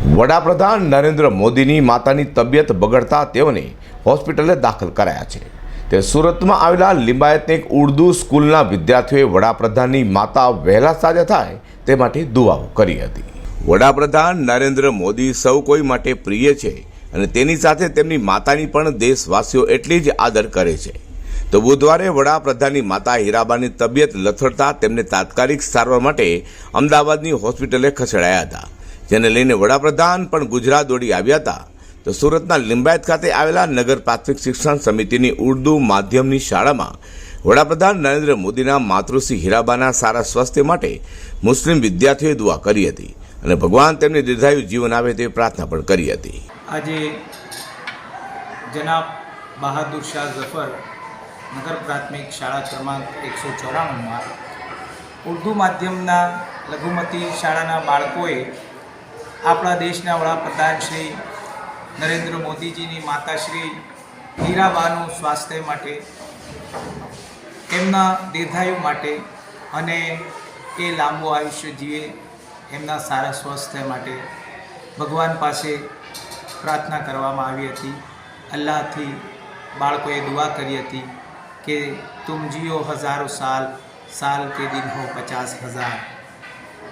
વડાપ્રધાન નરેન્દ્ર મોદીની માતાની તબિયત બગડતા તેઓને હોસ્પિટલે દાખલ કરાયા છે. તે સુરતમાં આવેલા લિંબાયતની એક ઉર્દુ સ્કૂલના વિદ્યાર્થીઓએ વડાપ્રધાનની માતા વહેલા સાજા થાય તે માટે દુઆઓ કરી હતી. વડાપ્રધાન નરેન્દ્ર મોદી સૌ કોઈ માટે પ્રિય છે અને તેની સાથે તેમની માતાની પણ દેશવાસીઓ એટલી જ આદર કરે છે. તો બુધવારે વડાપ્રધાનની માતા હીરાબાની તબિયત લથડતા તેમને તાત્કાલિક સારવાર માટે અમદાવાદની હોસ્પિટલે ખસેડાયા હતા. જેને લઈને વડાપ્રધાન પણ ગુજરાત દોડી આવ્યા હતા, તો સુરતના લિંબાયત ખાતે આવેલા નગર પ્રાથમિક શિક્ષણ સમિતિની ઉર્દુ માધ્યમની શાળામાં વડાપ્રધાન નરેન્દ્ર મોદીના માતૃશ્રી હીરાબાના સારા સ્વાસ્થ્ય માટે મુસ્લિમ વિદ્યાર્થીઓએ દુઆ કરી હતી અને ભગવાન તેમને દીર્ઘાયુ જીવન આવે તેવી પ્રાર્થના પણ કરી હતી. આજે જનાબ બહાદુર શાહ ઝફર નગર પ્રાથમિક શાળા ક્રમાંક એકસો ચોરાણુંમાં ઉર્દુ માધ્યમના લઘુમતી શાળાના બાળકોએ આપણા દેશના વડાપ્રધાન શ્રી નરેન્દ્ર મોદીજીની માતાશ્રી હીરાબાનું સ્વાસ્થ્ય માટે, એમના દીર્ઘાયુ માટે અને એ લાંબુ આયુષ્ય જીવે એમના સારા સ્વાસ્થ્ય માટે ભગવાન પાસે પ્રાર્થના કરવામાં આવી હતી. અલ્લાહથી બાળકોએ દુઆ કરી હતી કે તુમ જીઓ હજારો સાલ સાલ કે દિન હો પચાસ હજાર.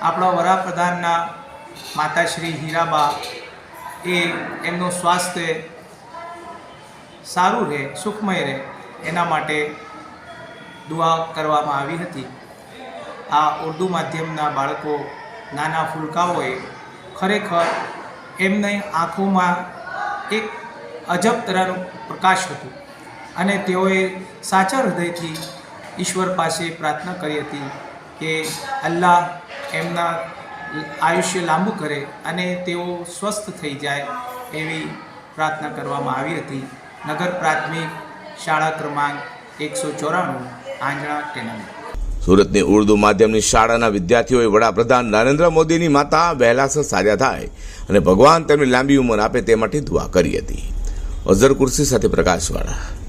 આપણા વડાપ્રધાનના માતાશ્રી હીરાબા, એ એમનું સ્વાસ્થ્ય સારું રહે, સુખમય રહે, એના માટે દુઆ કરવામાં આવી હતી. આ ઉર્દુ માધ્યમના બાળકો નાના ફૂલકાઓએ ખરેખર એમની આંખોમાં એક અજબ તરહનું પ્રકાશ હતું અને તેઓએ સાચા હૃદયથી ઈશ્વર પાસે પ્રાર્થના કરી હતી કે અલ્લાહ એમના આયુષ્ય લાંબુ કરે અને તેઓ સ્વસ્થ થઈ જાય એવી પ્રાર્થના કરવામાં આવી હતી. નગર પ્રાથમિક શાળા ક્રમાંક એકસો ચોરાણું, આંજણા ટેનામાં સુરતની ઉર્દુ માધ્યમની શાળાના વિદ્યાર્થીઓએ વડાપ્રધાન નરેન્દ્ર મોદીની માતા વહેલાસર સાજા થાય અને ભગવાન તેમની લાંબી ઉંમર આપે તે માટે દુઆ કરી હતી. અઝર કુર્સી સાથે પ્રકાશવાળા.